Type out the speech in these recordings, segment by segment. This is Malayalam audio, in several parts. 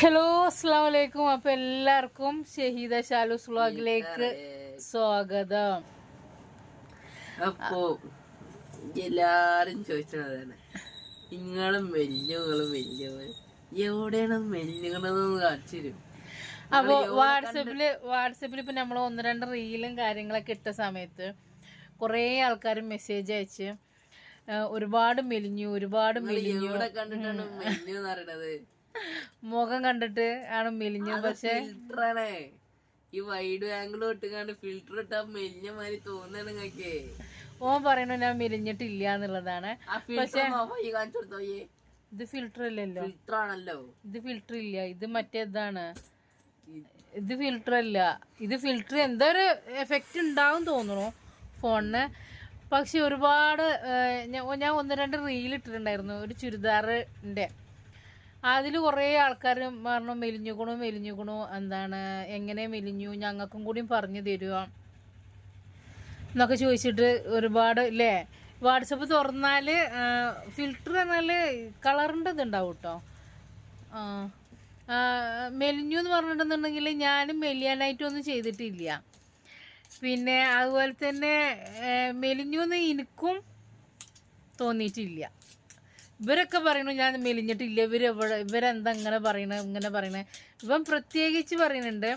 ഹലോ അസ്സാം വലൈക്കും അപ്പൊ എല്ലാവർക്കും ഷഹീദ ഷാലൂസ് വ്ളോഗിലേക്ക് സ്വാഗതം. അപ്പോ എല്ലാരും ചോദിച്ചതാണ്. നിങ്ങളും മെല്ലുകളും മെല്ലുകളും എവിടെയാണ് മെല്ലുകളെന്ന് കാണിച്ചു തരും. അപ്പൊ വാട്സപ്പിൽ വാട്സപ്പിൽ ഇപ്പൊ നമ്മൾ ഒന്ന് രണ്ട് റീലും കാര്യങ്ങളൊക്കെ ഇട്ട സമയത്ത് കുറേ ആൾക്കാർ മെസ്സേജ് അയച്ച് ഒരുപാട് മെലിഞ്ഞു ഒരുപാട് മെലിഞ്ഞു. കണ്ടിട്ടാണ് മെലിഞ്ഞു എന്ന് പറയണത് മുഖം കണ്ടിട്ട് ആണ് മെലിഞ്ഞ പക്ഷെ ഫിൽറ്ററാണേ ഈ വൈഡ് ആംഗിൾ ഇട്ടുകാണ്ട് ഫിൽറ്റർ ഇട്ടാ മെലിഞ്ഞ മാതിരി തോന്നണം നിങ്ങക്ക് ഓൻ പറയണു ഞാൻ മെലിഞ്ഞിട്ടില്ല എന്നുള്ളതാണ്. ഇത് ഫിൽറ്റർ അല്ലല്ലോ. ഫിൽറ്റർ ആണല്ലോ. ഇത് ഫിൽറ്റർ ഇല്ല. ഇത് മറ്റേതാണ്. ഇത് ഫിൽറ്റർ അല്ല. ഇത് ഫിൽറ്റർ എന്താ ഒരു എഫക്റ്റ് ഉണ്ടാവും തോന്നുന്നു ഫോണിന്. പക്ഷെ ഒരുപാട് ഞാൻ ഞാൻ ഒന്ന് രണ്ട് റീൽ ഇട്ടിട്ടുണ്ടായിരുന്നു. ഒരു ചുരിദാറിന്റെ അതിൽ കുറേ ആൾക്കാർ പറഞ്ഞു മെലിഞ്ഞുകുണു മെലിഞ്ഞുകുണു എന്താണ് എങ്ങനെ മെലിഞ്ഞു? ഞങ്ങൾക്കും കൂടി പറഞ്ഞു തരുക എന്നൊക്കെ ചോദിച്ചിട്ട് ഒരുപാട് ഇല്ലേ വാട്സപ്പ് തുറന്നാൽ ഫിൽറ്റർ എന്നാൽ കളറിന്റെ ഇതുണ്ടാവും കേട്ടോ മെലിഞ്ഞു എന്ന് പറഞ്ഞിട്ടുണ്ടെന്നുണ്ടെങ്കിൽ ഞാനും മെലിയാനായിട്ടൊന്നും ചെയ്തിട്ടില്ല. പിന്നെ അതുപോലെ തന്നെ മെലിഞ്ഞു എന്ന് എനിക്കും തോന്നിയിട്ടില്ല. ഇവരൊക്കെ പറയണു ഞാൻ മെലിഞ്ഞിട്ടില്ല ഇവർ ഇവരെന്താ ഇങ്ങനെ പറയണ ഇങ്ങനെ പറയണേ? ഇവൻ പ്രത്യേകിച്ച് പറയുന്നുണ്ട്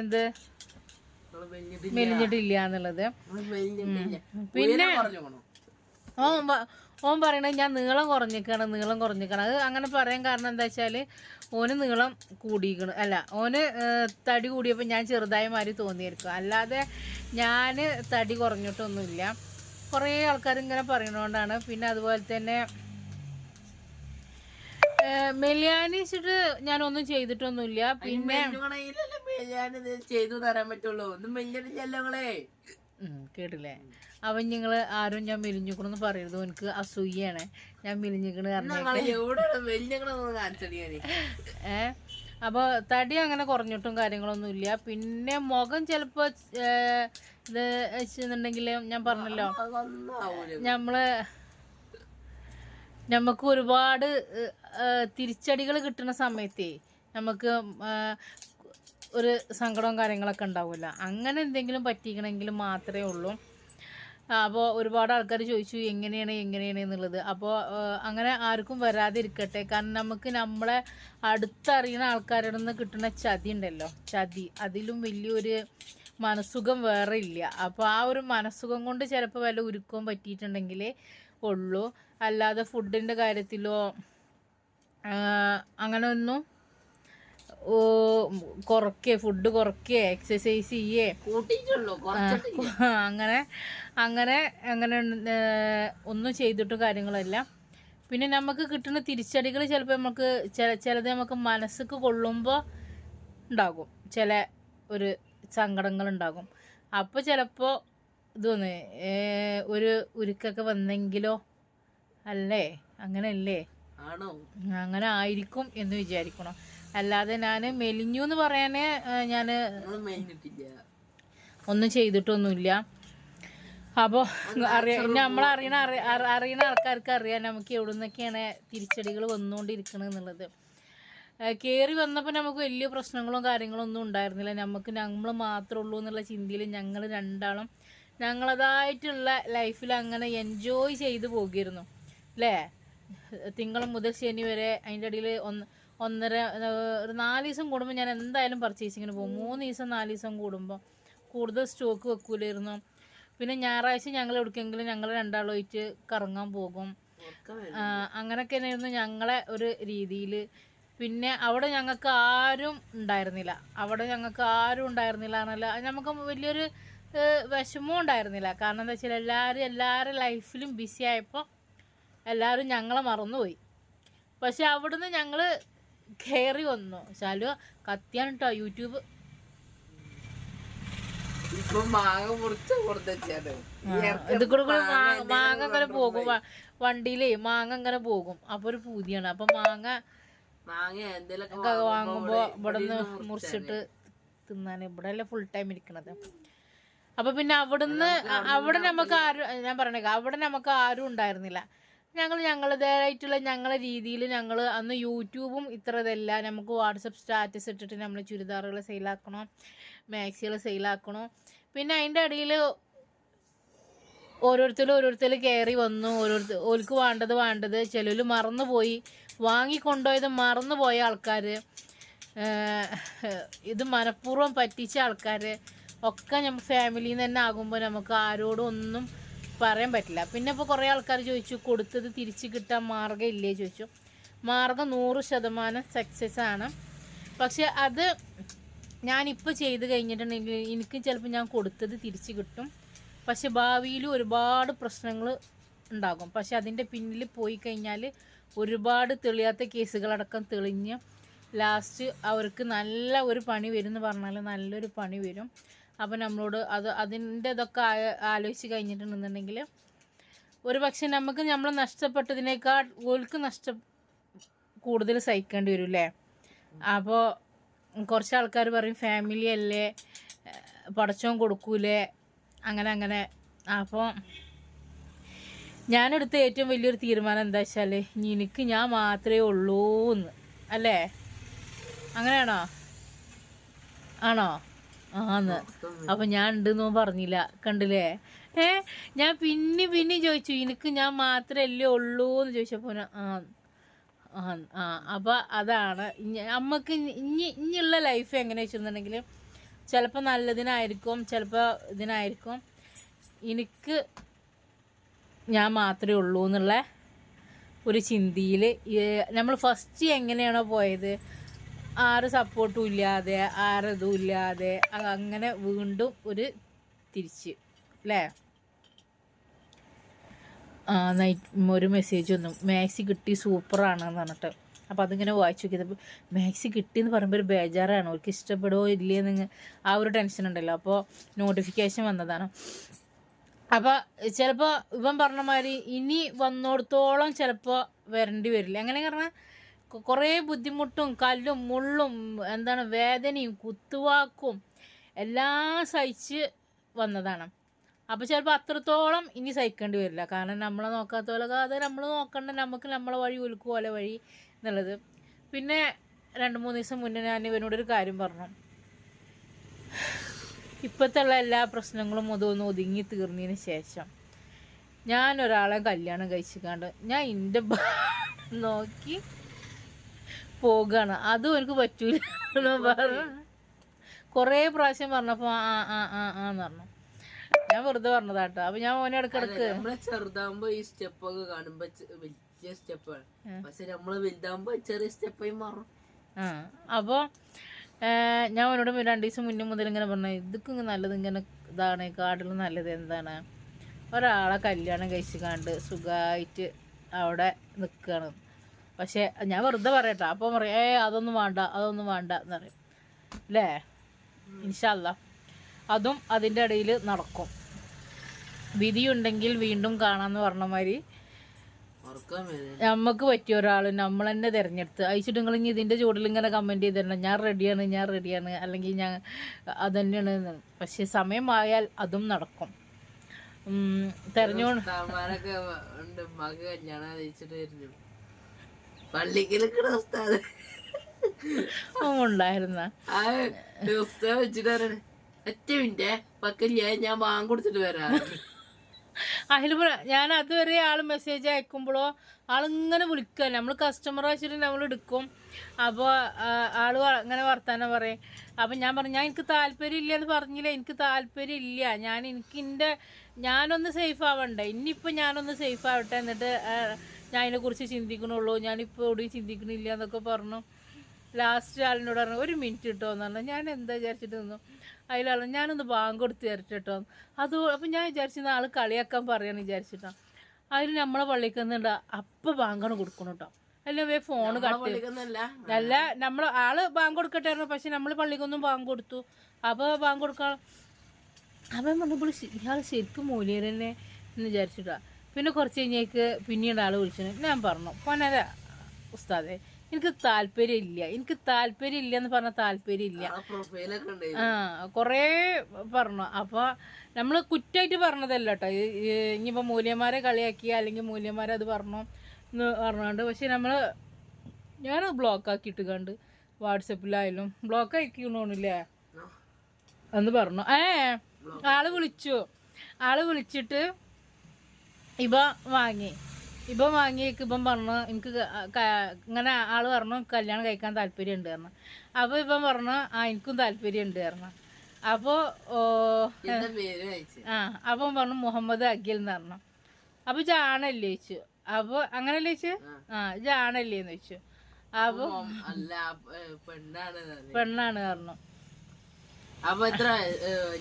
എന്ത്? മെലിഞ്ഞിട്ടില്ല എന്നുള്ളത്. പിന്നെ ഓൻ ഓൻ പറയണത് ഞാൻ നീളം കുറഞ്ഞിക്കണം നീളം കുറഞ്ഞിക്കണം. അത് അങ്ങനെ പറയാൻ കാരണം എന്താ വെച്ചാൽ ഓന് നീളം കൂടിയിരിക്കണം അല്ല ഓന് തടി കൂടിയപ്പോൾ ഞാൻ ചെറുതായ മാതിരി തോന്നിയിരിക്കും അല്ലാതെ ഞാൻ തടി കുറഞ്ഞിട്ടൊന്നുമില്ല. കുറേ ആൾക്കാർ ഇങ്ങനെ പറയണോണ്ടാണ്. പിന്നെ അതുപോലെ തന്നെ മെലിയാനിച്ചിട്ട് ഞാൻ ഒന്നും ചെയ്തിട്ടൊന്നുമില്ല. പിന്നെ ചെയ്തു തരാൻ പറ്റുള്ളൂ. ഒന്നും ഉം, കേട്ടില്ലേ? അവൻ ഞങ്ങൾ ആരും ഞാൻ മെലിഞ്ഞിക്കണെന്ന് പറയരുത്. എനിക്ക് അസൂയാണ് ഞാൻ മെലിഞ്ഞിക്കണ് ഏ അപ്പോൾ തടി അങ്ങനെ കുറഞ്ഞിട്ടും കാര്യങ്ങളൊന്നും ഇല്ല പിന്നെ മുഖം ചിലപ്പോൾ ഇത് വെച്ചെന്നുണ്ടെങ്കിൽ ഞാൻ പറഞ്ഞല്ലോ. നമ്മൾ നമുക്ക് ഒരുപാട് തിരിച്ചടികൾ കിട്ടുന്ന സമയത്തേ നമുക്ക് ഒരു സങ്കടവും കാര്യങ്ങളൊക്കെ ഉണ്ടാവില്ല അങ്ങനെ എന്തെങ്കിലും പറ്റിക്കണമെങ്കിൽ മാത്രമേ ഉള്ളൂ. അപ്പോൾ ഒരുപാട് ആൾക്കാർ ചോദിച്ചു എങ്ങനെയാണ് എങ്ങനെയാണ് എന്നുള്ളത്? അപ്പോൾ അങ്ങനെ ആർക്കും വരാതിരിക്കട്ടെ. കാരണം നമുക്ക് നമ്മളെ അടുത്തറിയുന്ന ആൾക്കാരുടെ നിന്ന് കിട്ടുന്ന ചതി ഉണ്ടല്ലോ. ചതി. അതിലും വലിയൊരു മനസ്സുഖം വേറെ ഇല്ല. അപ്പോൾ ആ ഒരു മനസ്സുഖം കൊണ്ട് ചിലപ്പോൾ വല്ല ഉരുക്കവും പറ്റിയിട്ടുണ്ടെങ്കിലേ ഉള്ളൂ. അല്ലാതെ ഫുഡിന്റെ കാര്യത്തിലോ അങ്ങനെ ഒന്നും കുറക്കേ ഫുഡ് കുറക്കേ എക്സസൈസ് ചെയ്യേ. അങ്ങനെ അങ്ങനെ അങ്ങനെ ഒന്നും ചെയ്തിട്ട് കാര്യങ്ങളല്ല. പിന്നെ നമുക്ക് കിട്ടുന്ന തിരിച്ചടികൾ ചിലപ്പോൾ നമുക്ക് ചില ചിലത് നമുക്ക് മനസ്സിക്ക് കൊള്ളുമ്പോൾ ഉണ്ടാകും. ചില ഒരു സങ്കടങ്ങൾ ഉണ്ടാകും അപ്പോൾ ചിലപ്പോൾ ഇതൊന്ന് ഒരു ഉരുക്കൊക്കെ വന്നെങ്കിലോ? അല്ലേ? അങ്ങനെയല്ലേ? ആണോ? അങ്ങനെ ആയിരിക്കും എന്ന് വിചാരിക്കണം. അല്ലാതെ ഞാൻ മെലിഞ്ഞു എന്ന് പറയാനേ ഞാൻ ഒന്നും ചെയ്തിട്ടൊന്നുമില്ല. അപ്പോൾ അറിയ അറി- അറിയണ ആൾക്കാർക്ക് അറിയാം നമുക്ക് എവിടെ നിന്നൊക്കെയാണ് തിരിച്ചടികൾ വന്നുകൊണ്ടിരിക്കണത് എന്നുള്ളത്. കയറി വന്നപ്പോൾ നമുക്ക് വലിയ പ്രശ്നങ്ങളും കാര്യങ്ങളും ഒന്നും ഉണ്ടായിരുന്നില്ല. നമുക്ക് നമ്മൾ മാത്രമേ ഉള്ളൂ എന്നുള്ള ചിന്തയിൽ ഞങ്ങൾ രണ്ടാളും ഞങ്ങളതായിട്ടുള്ള ലൈഫിൽ അങ്ങനെ എൻജോയ് ചെയ്തു പോകിയിരുന്നു. അല്ലേ തിങ്കൾ മുതൽ ശനി വരെ അതിന്റെ ഇടയിൽ ഒന്ന് ഒന്നര ഒരു നാല് ദിവസം കൂടുമ്പോൾ ഞാൻ എന്തായാലും പർച്ചേസിങ്ങിന് പോകും. മൂന്ന് ദിവസം നാല് ദിവസം കൂടുമ്പോൾ കൂടുതൽ സ്റ്റോക്ക് വെക്കൂലായിരുന്നു. പിന്നെ ഞായറാഴ്ച ഞങ്ങൾ എവിടേക്കെങ്കിലും ഞങ്ങൾ രണ്ടാളുമായിട്ട് കറങ്ങാൻ പോകും. അങ്ങനെയൊക്കെ ആയിരുന്നു ഞങ്ങളെ ഒരു രീതിയിൽ പിന്നെ അവിടെ ഞങ്ങൾക്ക് ആരും ഉണ്ടായിരുന്നില്ല. അവിടെ ഞങ്ങൾക്ക് ആരും ഉണ്ടായിരുന്നില്ല എന്നല്ല. നമുക്ക് വലിയൊരു വിഷമവും ഉണ്ടായിരുന്നില്ല. കാരണം എന്താ വെച്ചാൽ എല്ലാവരും എല്ലാവരുടെ ലൈഫിലും ബിസി ആയപ്പോൾ എല്ലാവരും ഞങ്ങളെ മറന്നുപോയി. പക്ഷെ അവിടുന്ന് ഞങ്ങൾ കയറി വന്നു. ശാലു കത്തിയാണ് കേട്ടോ യൂട്യൂബ്. ഇത് കൂടെ കൂടെ മാങ്ങ അങ്ങനെ പോകും. വണ്ടിയിലേ മാങ്ങ അങ്ങനെ പോകും. അപ്പൊ ഒരു പൂതിയാണ്. അപ്പൊ മാങ്ങ മാങ്ങ വാങ്ങുമ്പോ ഇവിടെ നിന്ന് മുറിച്ചിട്ട് തിന്നാൻ ഇവിടെ അല്ലേ ഫുൾ ടൈം ഇരിക്കണത്. അപ്പൊ പിന്നെ അവിടുന്ന് അവിടെ നമുക്ക് ആരും ഞാൻ പറഞ്ഞേക്കാം അവിടെ നമുക്ക് ആരും ഉണ്ടായിരുന്നില്ല. ഞങ്ങൾ ഞങ്ങളുടേതായിട്ടുള്ള ഞങ്ങളെ രീതിയിൽ ഞങ്ങൾ അന്ന് യൂട്യൂബും ഇത്രതല്ല നമുക്ക് വാട്സപ്പ് സ്റ്റാറ്റസ് ഇട്ടിട്ട് നമ്മൾ ചുരിദാറുകൾ സെയിലാക്കണം മാക്സികൾ സെയിലാക്കണം. പിന്നെ അതിന്റെ ഇടയിൽ ഓരോരുത്തരും ഓരോരുത്തർ കയറി വന്നു. ഓരോരുത്തർ ഓൽക്ക് വേണ്ടത് വേണ്ടത്. ചിലർ മറന്നുപോയി. വാങ്ങിക്കൊണ്ടുപോയത് മറന്നുപോയ ആൾക്കാർ ഇത് മനഃപൂർവം പറ്റിച്ച ആൾക്കാർ ഒക്കെ നമ്മൾ ഫാമിലിയിൽ നിന്ന് തന്നെ ആകുമ്പോൾ നമുക്ക് ആരോടും ഒന്നും പറയാൻ പറ്റില്ല. പിന്നെ ഇപ്പോൾ കുറേ ആൾക്കാർ ചോദിച്ചു കൊടുത്തത് തിരിച്ച് കിട്ടാൻ മാർഗം ഇല്ലേ ചോദിച്ചു. മാർഗം നൂറ് ശതമാനം സക്സസ് ആണ്. പക്ഷെ അത് ഞാനിപ്പോൾ ചെയ്ത് കഴിഞ്ഞിട്ടുണ്ടെങ്കിൽ എനിക്ക് ചിലപ്പോൾ ഞാൻ കൊടുത്തത് തിരിച്ച് കിട്ടും. പക്ഷെ ഭാവിയിൽ ഒരുപാട് പ്രശ്നങ്ങൾ ഉണ്ടാകും. പക്ഷെ അതിന്റെ പിന്നിൽ പോയി കഴിഞ്ഞാൽ ഒരുപാട് തെളിയാത്ത കേസുകളടക്കം തെളിഞ്ഞ് ലാസ്റ്റ് അവർക്ക് നല്ല ഒരു പണി വരും എന്ന് പറഞ്ഞാൽ നല്ലൊരു പണി വരും. അപ്പോൾ നമ്മളോട് അത് അതിന്റെ ഇതൊക്കെ ആലോചിച്ച് കഴിഞ്ഞിട്ടുണ്ടെന്നുണ്ടെങ്കിൽ ഒരു പക്ഷെ നമുക്ക് നമ്മൾ നഷ്ടപ്പെട്ടതിനേക്കാൾ ഓൽക്ക് നഷ്ട കൂടുതൽ സഹിക്കേണ്ടി വരും അല്ലേ അപ്പോൾ കുറച്ച് ആൾക്കാർ പറയും ഫാമിലി അല്ലേ? പടച്ചോൻ കൊടുക്കൂലേ? അങ്ങനെ അങ്ങനെ. അപ്പോൾ ഞാനെടുത്ത ഏറ്റവും വലിയൊരു തീരുമാനം എന്താ വെച്ചാൽ എനിക്ക് ഞാൻ മാത്രമേ ഉള്ളൂ എന്ന് അല്ലേ? അങ്ങനെയാണോ? ആണോ? ആന്ന്. അപ്പൊ ഞാൻ ഉണ്ടെന്ന് പറഞ്ഞില്ല. കണ്ടില്ലേ? ഏ ഞാൻ പിന്നെ പിന്നെ ചോദിച്ചു എനിക്ക് ഞാൻ മാത്രമല്ലേ ഉള്ളൂ എന്ന് ചോദിച്ചപ്പോ ആ ആ ആ അപ്പം അതാണ്. നമുക്ക് ഇനി ഇനിയുള്ള ലൈഫ് എങ്ങനെ വെച്ചിട്ടുണ്ടെങ്കിൽ ചിലപ്പോൾ നല്ലതിനായിരിക്കും ചിലപ്പോൾ ഇതിനായിരിക്കും. എനിക്ക് ഞാൻ മാത്രമേ ഉള്ളൂ എന്നുള്ള ഒരു ചിന്തയിൽ നമ്മൾ ഫസ്റ്റ് എങ്ങനെയാണോ പോയത്? ആറ് സപ്പോർട്ടും ഇല്ലാതെ ആരതും ഇല്ലാതെ അങ്ങനെ വീണ്ടും ഒരു തിരിച്ച് അല്ലേ നൈറ്റ് ഒരു മെസ്സേജ് വന്നു. മാക്സി കിട്ടി സൂപ്പറാണെന്ന് പറഞ്ഞിട്ട്. അപ്പോൾ അതിങ്ങനെ വായിച്ചു നോക്കിയത്. മാക്സി കിട്ടിയെന്ന് പറയുമ്പോൾ ഒരു ബേജാറാണ്. അവർക്ക് ഇഷ്ടപ്പെടുമോ ഇല്ലയെന്ന് ആ ഒരു ടെൻഷൻ ഉണ്ടല്ലോ. അപ്പോൾ നോട്ടിഫിക്കേഷൻ വന്നതാണ്. അപ്പോൾ ചിലപ്പോൾ ഇവൻ പറഞ്ഞ മാതിരി ഇനി വന്നോടത്തോളം ചിലപ്പോൾ വരേണ്ടി വരില്ല. എങ്ങനെ പറഞ്ഞാൽ കുറേ ബുദ്ധിമുട്ടും കല്ലും മുള്ളും എന്താണ് വേദനയും കുത്തുവാക്കും എല്ലാം സഹിച്ച് വന്നതാണ്. അപ്പോൾ ചിലപ്പോൾ അത്രത്തോളം ഇനി സഹിക്കേണ്ടി വരില്ല. കാരണം നമ്മളെ നോക്കാത്ത പോലെ അത് നമ്മൾ നോക്കണ്ട നമുക്ക് നമ്മളെ വഴി ഒലുക്ക് പോലെ വഴി എന്നുള്ളത്. പിന്നെ രണ്ട് മൂന്ന് ദിവസം മുന്നേ ഞാൻ ഇവനോടൊരു കാര്യം പറഞ്ഞു. ഇപ്പോഴത്തെ എല്ലാ പ്രശ്നങ്ങളും അതൊന്ന് ഒതുങ്ങി തീർന്നതിന് ശേഷം ഞാൻ ഒരാളെ കല്യാണം കഴിച്ചിക്കാണ്ട് ഞാൻ എന്റെ നോക്കി പോകാണ്. അതും എനിക്ക് പറ്റൂല പറഞ്ഞു. കുറേ പ്രാവശ്യം പറഞ്ഞപ്പോൾ ആ ആ ആ ആ എന്ന് പറഞ്ഞു. ഞാൻ വെറുതെ പറഞ്ഞതാട്ടോ. അപ്പൊ ഞാൻ മോനെ ഇടക്കിടക്ക് നമ്മളെ ചെറുതാകുമ്പോ ഈ സ്റ്റെപ്പ് ഒക്കെ കാണുമ്പോ വലിയ സ്റ്റെപ്പാണ് പക്ഷെ നമ്മൾ വലുതാകുമ്പോ ചെറിയ സ്റ്റെപ്പായി മാറും. ആ അപ്പോൾ ഞാൻ അവനോട് രണ്ടു ദിവസം മുന്നേ മുതൽ ഇങ്ങനെ പറഞ്ഞു ഇതൊക്കെ നല്ലത് ഇങ്ങനെ ഇതാണ് കാട്ടിലും നല്ലത് എന്താണ്? ഒരാളെ കല്യാണം കഴിച്ചു കണ്ട് സുഖമായിട്ട് അവിടെ നിൽക്കുകയാണ് പക്ഷേ ഞാൻ വെറുതെ പറയട്ടെ. അപ്പോൾ പറയും ഏ അതൊന്നും വേണ്ട അതൊന്നും വേണ്ട എന്ന് പറയും. അല്ലേ. ഇൻഷല്ല അതും അതിന്റെ ഇടയിൽ നടക്കും. വിധിയുണ്ടെങ്കിൽ വീണ്ടും കാണാമെന്ന് പറഞ്ഞ മാതിരി നമ്മക്ക് നമുക്ക് പറ്റിയ ഒരാൾ നമ്മൾ തന്നെ തിരഞ്ഞെടുത്ത്. അയച്ചിട്ട് നിങ്ങൾ ഇനി ഇതിന്റെ ചൂടിൽ ഇങ്ങനെ കമന്റ് ചെയ്ത് തരണം ഞാൻ റെഡിയാണ് ഞാൻ റെഡിയാണ് അല്ലെങ്കിൽ ഞാൻ അത് തന്നെയാണ് പക്ഷെ സമയമായാൽ അതും നടക്കും. ഉണ്ട്. മക കല്യാണം പള്ളിക്കലൊക്കെ ഉസ്താദ്. ഉണ്ടായിരുന്ന ഉസ്താദ് വെച്ചിട്ട് പറയണേ ഒറ്റ മിനിറ്റ് പക്കല്ലേ ഞാൻ വാങ്ങി കൊടുത്തിട്ട് വരാം. അതിൽ ഞാൻ അതുവരെ ആൾ മെസ്സേജ് അയക്കുമ്പോഴോ ആളിങ്ങനെ വിളിക്കുക നമ്മൾ കസ്റ്റമർ വെച്ചിട്ട് നമ്മൾ എടുക്കും. അപ്പോൾ ആൾ അങ്ങനെ വർത്താനം പറയും. അപ്പം ഞാൻ പറഞ്ഞു ഞാൻ എനിക്ക് താല്പര്യം ഇല്ല എന്ന് പറഞ്ഞില്ല? എനിക്ക് താല്പര്യം ഇല്ല ഞാൻ എനിക്ക് എന്റെ ഞാനൊന്ന് സേഫ് ആവണ്ടേ. ഇനിയിപ്പോൾ ഞാനൊന്ന് സേഫ് ആവട്ടെ എന്നിട്ട് ഞാൻ അതിനെക്കുറിച്ച് ചിന്തിക്കണുള്ളൂ. ഞാനിപ്പോൾ എവിടെയും ചിന്തിക്കണില്ല എന്നൊക്കെ പറഞ്ഞു. ലാസ്റ്റ് ആളിനോട് പറഞ്ഞു ഒരു മിനിറ്റ് കിട്ടോ എന്ന് പറഞ്ഞു. ഞാൻ എന്താ വിചാരിച്ചിട്ട് നിന്നു? അതിലാളെ ഞാനൊന്ന് ബാങ്ക് കൊടുത്ത് തരട്ടെ കേട്ടോ അത് അപ്പം ഞാൻ വിചാരിച്ചിരുന്ന ആൾ കളിയാക്കാൻ പറയാന്ന് വിചാരിച്ചിട്ടാണ് അതിൽ നമ്മളെ പള്ളിക്ക് നിന്നുണ്ട് അപ്പം ബാങ്കാണ് കൊടുക്കണം കേട്ടോ അല്ല വേ ഫോൺ കട്ട് അല്ല. നമ്മൾ ആൾ ബാങ്ക് കൊടുക്കട്ടായിരുന്നു പക്ഷെ നമ്മൾ പള്ളിക്കൊന്നും ബാങ്ക് കൊടുത്തു. അപ്പോൾ ബാങ്ക് കൊടുക്കാൻ അവൻ പറഞ്ഞപ്പോൾ ഇയാൾ ശരിക്കും മൂല്യം തന്നെ എന്ന് വിചാരിച്ചിട്ടാ. പിന്നെ കുറച്ച് കഴിഞ്ഞേക്ക് പിന്നീട് ആൾ വിളിച്ചു ഞാൻ പറഞ്ഞു പൊന്നര ഉസ്താദേ എനിക്ക് താല്പര്യം ഇല്ല എനിക്ക് താല്പര്യം ഇല്ല എന്ന് പറഞ്ഞ താല്പര്യം ഇല്ല ആ കൊറേ പറഞ്ഞു. അപ്പോൾ നമ്മൾ കുറ്റായിട്ട് പറഞ്ഞതല്ല കേട്ടോ ഇനിയിപ്പോ മൂല്യന്മാരെ കളിയാക്കി അല്ലെങ്കിൽ മൂല്യന്മാരെ അത് പറഞ്ഞു എന്ന് പറഞ്ഞുകൊണ്ട് പക്ഷെ നമ്മൾ ഞാൻ ബ്ലോക്ക് ആക്കിയിട്ട് കണ്ട് വാട്സപ്പിലായാലും ബ്ലോക്ക് ആക്കിക്കണോന്നില്ലേ എന്ന് പറഞ്ഞു. ഏ ആൾ വിളിച്ചു. ആൾ വിളിച്ചിട്ട് ഇവ വാങ്ങി. ഇവ വാങ്ങിയേക്ക് ഇപ്പം പറഞ്ഞു എനിക്ക് ഇങ്ങനെ ആൾ പറഞ്ഞു കല്യാണം കഴിക്കാൻ താല്പര്യം ഉണ്ട് പറഞ്ഞു. അപ്പോൾ ഇപ്പം പറഞ്ഞു ആ എനിക്കും താല്പര്യം ഉണ്ട് പറഞ്ഞു അപ്പോൾ ആ അപ്പം പറഞ്ഞു മുഹമ്മദ് അഖിൽ എന്ന് പറഞ്ഞു. അപ്പോൾ ജാണല്ലേ ചോദിച്ചു. അപ്പോൾ അങ്ങനല്ലേ ചോദിച്ചു? ആ. ജാണല്ലേ എന്ന് ചോദിച്ചു. അപ്പോൾ പെണ്ണാണ് പറഞ്ഞു. അപ്പൊ എത്ര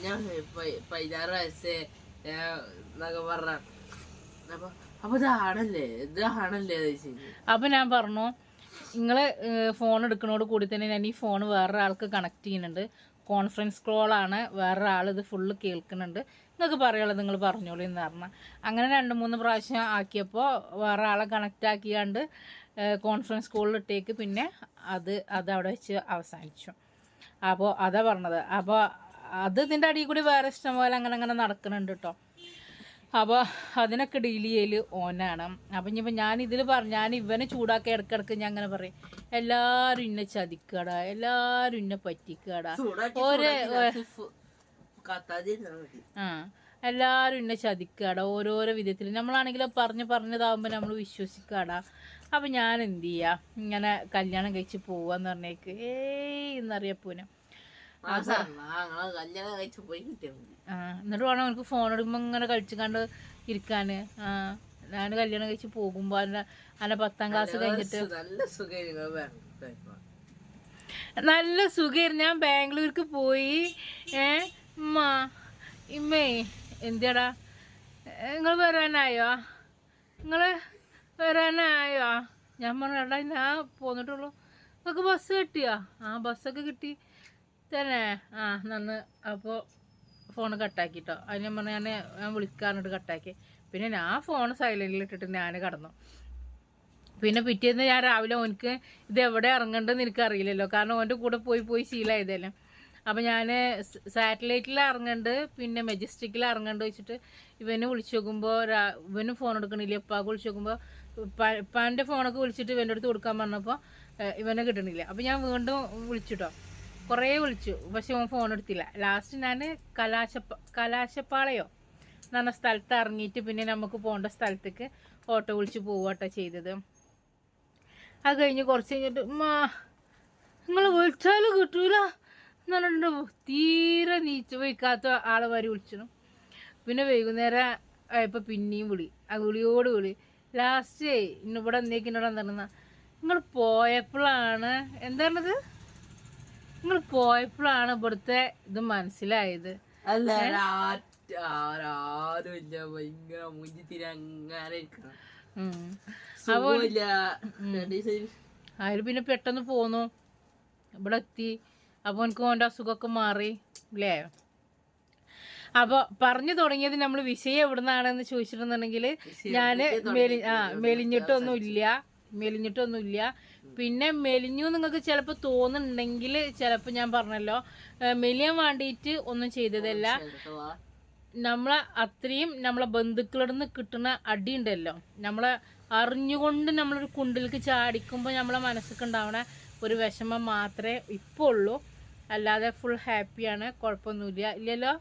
ഞാൻ പതിനാറ് വയസ്സേ എന്നൊക്കെ പറഞ്ഞ അപ്പൊ ഞാൻ പറഞ്ഞു നിങ്ങൾ ഫോൺ എടുക്കണോട് കൂടി തന്നെ ഞാൻ ഈ ഫോൺ വേറൊരാൾക്ക് കണക്ട് ചെയ്യുന്നുണ്ട്. കോൺഫറൻസ് കോളാണ് വേറെ ആൾ ഇത് ഫുള്ള് കേൾക്കുന്നുണ്ട്. നിങ്ങൾക്ക് പറയുള്ളത് നിങ്ങൾ പറഞ്ഞോളൂ എന്ന് പറഞ്ഞാൽ അങ്ങനെ രണ്ട് മൂന്ന് പ്രാവശ്യം ആക്കിയപ്പോൾ വേറെ ആളെ കണക്റ്റ് ആക്കിയാണ്ട് കോൺഫറൻസ് കോളിൽ ഇട്ടേക്ക് പിന്നെ അത് അത് അവിടെ വെച്ച് അവസാനിച്ചു. അപ്പോൾ അതാ പറഞ്ഞത്. അപ്പോൾ അത് ഇതിന്റെ അടിയിൽ കൂടി വേറെ ഇഷ്ടം പോലെ അങ്ങനെ അങ്ങനെ നടക്കുന്നുണ്ട് കേട്ടോ അപ്പോൾ അതിനൊക്കെ ഡീൽ ചെയ്യൽ ഓനാണ്. അപ്പം ഇനിയിപ്പോൾ ഞാൻ ഇതിൽ പറഞ്ഞു ഞാൻ ഇവനെ ചൂടാക്കി ഇടക്കിടക്ക് ഞാൻ അങ്ങനെ പറയും എല്ലാരും ഇന്നെ ചതിക്കടാ എല്ലാരും ഇന്നെ പറ്റിക്കടാ. ഓരോ ആ എല്ലാവരും ഇന്നെ ചതിക്കാടാ ഓരോരോ വിധത്തിൽ നമ്മളാണെങ്കിൽ പറഞ്ഞ് പറഞ്ഞതാവുമ്പോൾ നമ്മൾ വിശ്വസിക്കാടാ. അപ്പം ഞാൻ എന്ത് ചെയ്യാ? ഇങ്ങനെ കല്യാണം കഴിച്ച് പോവാന്ന് പറഞ്ഞേക്ക്. ഏയ് എന്നറിയപ്പൂനെ എന്നിട്ട് വേണം എനിക്ക് ഫോൺ എടുക്കുമ്പോ ഇങ്ങനെ കളിച്ചു കണ്ട് ഇരിക്കാന്. ആ ഞാൻ കല്യാണം കഴിച്ച് പോകുമ്പോ അല്ല പത്താം ക്ലാസ് കഴിഞ്ഞിട്ട് നല്ല സുഖം നല്ല സുഖമായിരുന്നു ഞാൻ ബാംഗ്ലൂർക്ക് പോയി. ഏ ഉമ്മ ഇമ്മേ എന്തിയടാ? നിങ്ങൾ വരാനായോ? നിങ്ങൾ വരാനായോ? ഞാൻ പറഞ്ഞു ഞാൻ പോന്നിട്ടുള്ളൂ. നിങ്ങൾക്ക് ബസ് കിട്ടിയോ? ആ ബസ്സൊക്കെ കിട്ടി. തന്നെ. ആ നന്ന് അപ്പോൾ ഫോൺ കട്ടാക്കിട്ടോ അതിന് ഞാൻ പറഞ്ഞു ഞാൻ ഞാൻ വിളിക്കാറിട്ട് കട്ടാക്കി പിന്നെ ഞാൻ ഫോൺ സൈലന്റിൽ ഇട്ടിട്ട് ഞാൻ കടന്നു. പിന്നെ പിറ്റേന്ന് ഞാൻ രാവിലെ ഓനക്ക് ഇത് എവിടെ ഇറങ്ങണ്ടെന്ന് എനിക്കറിയില്ലല്ലോ കാരണം ഓന്റെ കൂടെ പോയി പോയി ശീലമായതല്ലേ അപ്പം ഞാൻ സാറ്റലൈറ്റിൽ ഇറങ്ങണ്ട് പിന്നെ മെജസ്റ്റിക്കിൽ ഇറങ്ങണ്ട് വെച്ചിട്ട് ഇവനെ വിളിച്ചു നോക്കുമ്പോൾ ഇവന് ഫോൺ എടുക്കണില്ല? ഇപ്പാക്ക് വിളിച്ചു നോക്കുമ്പോൾ ഇപ്പാന്റെ ഫോണൊക്കെ വിളിച്ചിട്ട് ഇവന്റെ അടുത്ത് കൊടുക്കാൻ പറഞ്ഞപ്പോൾ ഇവനെ കിട്ടണില്ല. അപ്പം ഞാൻ വീണ്ടും വിളിച്ചിട്ടോ. കുറേ വിളിച്ചു പക്ഷെ ഓൻ ഫോൺ എടുത്തില്ല. ലാസ്റ്റ് ഞാൻ കലാശപ്പ കലാശപ്പാളയോ? എന്ന് പറഞ്ഞ സ്ഥലത്ത് ഇറങ്ങിയിട്ട് പിന്നെ നമുക്ക് പോകേണ്ട സ്ഥലത്തേക്ക് ഓട്ടോ വിളിച്ച് പോവാട്ടോ ചെയ്തത്. അത് കഴിഞ്ഞ് കുറച്ച് കഴിഞ്ഞിട്ട് മാ നിങ്ങൾ വിളിച്ചാലും കിട്ടൂല എന്ന് പറഞ്ഞിട്ട് തീരെ നീച്ച് വയ്ക്കാത്ത ആളെ വരെ വിളിച്ചു. പിന്നെ വൈകുന്നേരം ആയപ്പോൾ പിന്നെയും വിളി ആ വിളിയോട് വിളി. ലാസ്റ്റ് ഇന്നിവിടെ എന്നേക്കിനോട് എന്താണെന്നാ നിങ്ങൾ പോയപ്പോഴാണ് എന്താണത് നിങ്ങൾ പോയപ്പോഴാണ് ഇവിടുത്തെ ഇത് മനസ്സിലായത്. അല്ല ഭയങ്കര മുഞ്ചി ദിവസം പിന്നെ പെട്ടെന്ന് പോന്നു? ഇവിടെ എത്തി. അപ്പൊ എനിക്ക് ഓന്റെ അസുഖമൊക്കെ മാറി. അല്ലേ അപ്പൊ പറഞ്ഞു തുടങ്ങിയത് നമ്മൾ വിഷയം എവിടുന്നാണെന്ന് ചോദിച്ചിട്ടുണ്ടെങ്കിൽ ഞാൻ മെലി ആ മെലിഞ്ഞിട്ടൊന്നും ഇല്ല മെലിഞ്ഞിട്ടൊന്നും ഇല്ല പിന്നെ മെലിഞ്ഞു നിങ്ങൾക്ക് ചിലപ്പോൾ തോന്നുന്നുണ്ടെങ്കിൽ ചിലപ്പോൾ ഞാൻ പറഞ്ഞല്ലോ. മെലിയാൻ വേണ്ടിയിട്ട് ഒന്നും ചെയ്തതല്ല. നമ്മളെ അത്രയും നമ്മളെ ബന്ധുക്കളുടെ നിന്ന് കിട്ടുന്ന അടി ഉണ്ടല്ലോ. നമ്മളെ അറിഞ്ഞുകൊണ്ട് നമ്മളൊരു കുണ്ടിലേക്ക് ചാടിക്കുമ്പോൾ നമ്മളെ മനസ്സിലേക്ക് ഉണ്ടാവണ ഒരു വിഷമം മാത്രമേ ഇപ്പോൾ ഉള്ളൂ. അല്ലാതെ ഫുൾ ഹാപ്പിയാണ് കുഴപ്പമൊന്നുമില്ല. ഇല്ലല്ലോ?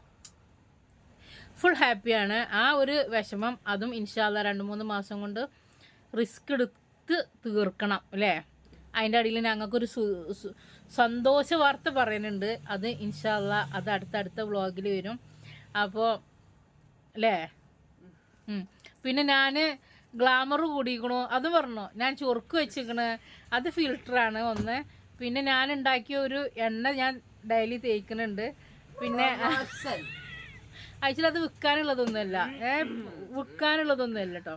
ഫുൾ ഹാപ്പിയാണ് ആ ഒരു വിഷമം അതും ഇൻഷാല്ല രണ്ട് മൂന്ന് മാസം കൊണ്ട് റിസ്ക് എടുത്ത് തീർക്കണം അല്ലേ? അതിന്റെ അടിയിൽ ഞങ്ങൾക്കൊരു സന്തോഷ വാർത്ത പറയുന്നുണ്ട്. അത് ഇൻഷാല്ല അത് അടുത്തടുത്ത വ്ളോഗിൽ വരും. അപ്പോൾ അല്ലേ പിന്നെ ഞാൻ ഗ്ലാമർ കൂടിക്കണു. അത് പറഞ്ഞു? ഞാൻ ചൊറുക്ക് വെച്ചിക്കണ് അത് ഫിൽറ്ററാണ് ഒന്ന്. പിന്നെ ഞാൻ ഉണ്ടാക്കിയ ഒരു എണ്ണ ഞാൻ ഡെയിലി തേക്കുന്നുണ്ട്. പിന്നെ ആക്ച്വലി അത് വിൽക്കാനുള്ളതൊന്നുമല്ല. ഏഹ് വിൽക്കാനുള്ളതൊന്നുമല്ല കേട്ടോ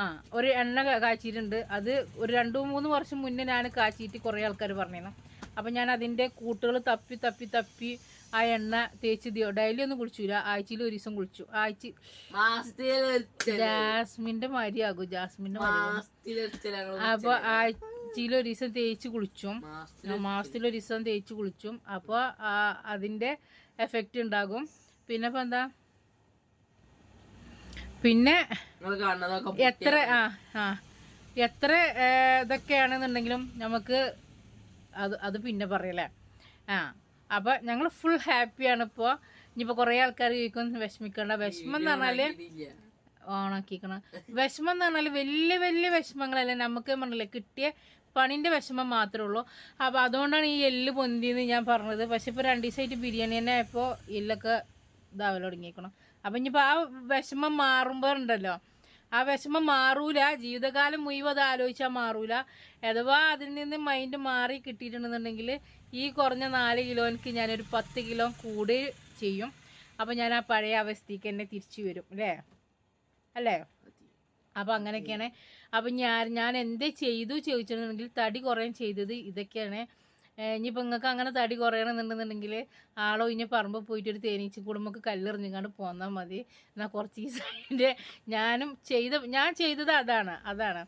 ആ ഒരു എണ്ണ കാച്ചിട്ടുണ്ട് അത് ഒരു രണ്ട് മൂന്ന് വർഷം മുന്നേ ഞാൻ കാച്ചിട്ട് കുറേ ആൾക്കാർ പറഞ്ഞിരുന്നു. അപ്പം ഞാൻ അതിന്റെ കൂട്ടുകൾ തപ്പി തപ്പി തപ്പി ആ എണ്ണ തേച്ച് ഡെയിലി ഒന്നും കുളിച്ചില്ല ആഴ്ചയിൽ ഒരു ദിവസം കുളിച്ചു. ആഴ്ച ജാസ്മിന്റെ മാരിയാകും. ജാസ്മിന്റെ അപ്പോൾ ആഴ്ചയിൽ ഒരു ദിവസം തേച്ച് കുളിച്ചും. മാസത്തിൽ ഒരു ദിവസം തേച്ച് കുളിച്ചും. അപ്പോൾ അതിന്റെ എഫക്റ്റ് ഉണ്ടാകും. പിന്നെ ഇപ്പം എന്താ? പിന്നെ എത്ര ആ ആ. എത്ര ഇതൊക്കെയാണെന്നുണ്ടെങ്കിലും നമുക്ക് അത് അത് പിന്നെ പറയലേ ആ. അപ്പം ഞങ്ങൾ ഫുൾ ഹാപ്പിയാണ് ഇപ്പോൾ ഇനിയിപ്പോൾ കുറേ ആൾക്കാർ ചോദിക്കും വിഷമിക്കണ്ട. വിഷമം എന്ന് പറഞ്ഞാൽ ഓണാക്കിക്കണ ഓണാക്കിക്കണം. വിഷമം എന്ന് പറഞ്ഞാൽ വലിയ വലിയ വിഷമങ്ങളല്ല നമുക്ക് പറഞ്ഞില്ലേ? കിട്ടിയ പണിന്റെ വിഷമം മാത്രമേ ഉള്ളൂ. അപ്പോൾ അതുകൊണ്ടാണ് ഈ എല്ല് പൊന്തിയെന്ന് ഞാൻ പറഞ്ഞത്. പക്ഷെ ഇപ്പോൾ രണ്ട് ദിവസമായിട്ട് ബിരിയാണി തന്നെ ആയപ്പോൾ എല്ലൊക്കെ ഇതാവൽ തുടങ്ങിയേക്കണം. അപ്പം ഇനിയിപ്പോൾ ആ വിഷമം മാറുമ്പോൾ ഉണ്ടല്ലോ. ആ വിഷമം മാറൂല. ജീവിതകാലം മുഴുവൻ അത് ആലോചിച്ചാൽ മാറൂല. അഥവാ അതിൽ നിന്ന് മൈൻഡ് മാറി കിട്ടിയിട്ടുണ്ടെന്നുണ്ടെങ്കിൽ ഈ കുറഞ്ഞ നാല് കിലോയ്ക്ക് ഞാനൊരു പത്ത് കിലോ കൂടി ചെയ്യും. അപ്പോൾ ഞാൻ ആ പഴയ അവസ്ഥയ്ക്ക് തന്നെ തിരിച്ചു വരും. അല്ലേ? അല്ലേ? അപ്പോൾ അങ്ങനെയൊക്കെയാണ്. അപ്പം ഞാൻ ഞാൻ എന്തേ ചെയ്തു ചോദിച്ചിട്ടുണ്ടെങ്കിൽ തടി കുറേ ചെയ്തത് ഇതൊക്കെയാണ്. ഇനിയിപ്പോൾ നിങ്ങൾക്ക് അങ്ങനെ തടി കുറയണമെന്നുണ്ടെന്നുണ്ടെങ്കിൽ ആളോ ഇനി പറമ്പ് പോയിട്ട് ഒരു തേനീച്ച കുടുംബക്ക് കല്ലെറിഞ്ഞുകൊണ്ട് പോന്നാൽ മതി. എന്നാൽ കുറച്ച് ദിവസത്തിന്റെ ഞാനും ചെയ്ത ഞാൻ ചെയ്തത് അതാണ് അതാണ്.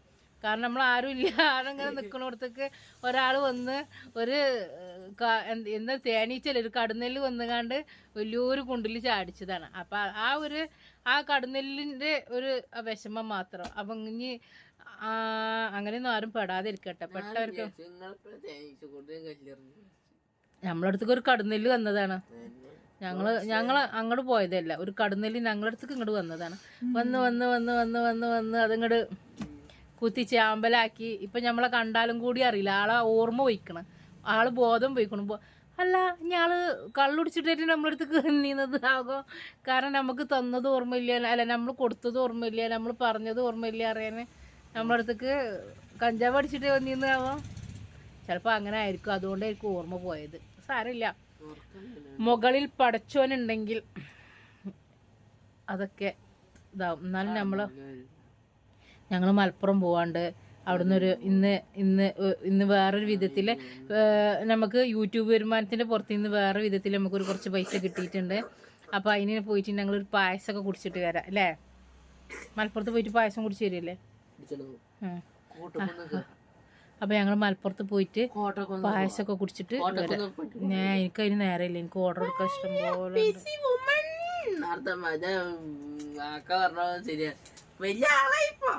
കാരണം നമ്മൾ ആരും ഇല്ല ഇങ്ങനെ നിൽക്കണോടത്തേക്ക് ഒരാൾ വന്ന് ഒരു എന്ത് തേനീച്ചല്ല ഒരു കടുന്നെല്ല് വന്നുകാണ്ട് വലിയൊരു കുണ്ടിൽ ചാടിച്ചതാണ്. അപ്പം ആ ഒരു ആ കടുന്നെല്ലിന്റെ ഒരു വിഷമം മാത്രം. അപ്പം ഇനി അങ്ങനെയൊന്നും ആരും പെടാതിരിക്കട്ടെ. പെട്ടവർക്ക് നമ്മളടുത്തേക്ക് ഒരു കടുന്നെല്ല് വന്നതാണ്. ഞങ്ങൾ ഞങ്ങൾ അങ്ങോട്ട് പോയതല്ല. ഒരു കടന്നെല്ല് ഞങ്ങളുടെ അടുത്തേക്ക് ഇങ്ങോട്ട് വന്നതാണ്. വന്ന് വന്ന് വന്ന് വന്ന് വന്ന് വന്ന് അതിങ്ങോട്ട് കുത്തി ചാമ്പലാക്കി ഇപ്പൊ നമ്മളെ കണ്ടാലും കൂടി അറിയില്ല. ആളെ ഓർമ്മ പോയിക്കണ്. ആൾ ബോധം പോയിക്കണു. അല്ല ഞാൾ കള്ളുടിച്ചിട്ടായിട്ട് നമ്മുടെ അടുത്ത് നീന്നത് ആകോ? കാരണം നമുക്ക് തന്നത് ഓർമ്മയില്ല. അല്ല നമ്മൾ കൊടുത്തത് ഓർമ്മയില്ല. നമ്മൾ പറഞ്ഞത് ഓർമ്മയില്ല അറിയാന്. നമ്മുടെ അടുത്തേക്ക് കഞ്ചാവ് അടിച്ചിട്ട് വന്നിരുന്നാവോ ചിലപ്പോൾ അങ്ങനെ ആയിരിക്കും. അതുകൊണ്ടായിരിക്കും ഓർമ്മ പോയത്. സാരമില്ല. മുകളിൽ പടച്ചോനുണ്ടെങ്കിൽ അതൊക്കെ ഇതാവും. എന്നാലും നമ്മൾ ഞങ്ങൾ മലപ്പുറം പോവാണ്ട് അവിടുന്ന് ഒരു ഇന്ന് ഇന്ന് ഇന്ന് വേറൊരു വിധത്തിൽ നമുക്ക് യൂട്യൂബ് വരുമാനത്തിന്റെ പുറത്ത് നിന്ന് വേറെ വിധത്തിൽ നമുക്കൊരു കുറച്ച് പൈസ കിട്ടിയിട്ടുണ്ട്. അപ്പോൾ അതിന് പോയിട്ട് ഞങ്ങളൊരു പായസമൊക്കെ കുടിച്ചിട്ട് വരാം. അല്ലേ? മലപ്പുറത്ത് പോയിട്ട് പായസം കുടിച്ച് തരില്ലേ അപ്പോൾ ഞങ്ങൾ മലപ്പുറത്ത് പോയിട്ട് പായസമൊക്കെ കുടിച്ചിട്ട് ഞാൻ എനിക്ക് അതിന് നേരമില്ല. എനിക്ക് ഓർഡർ എടുക്കാൻ ഇഷ്ടം പോലെ ശരിയാ. വലിയ ആളായിപ്പോ.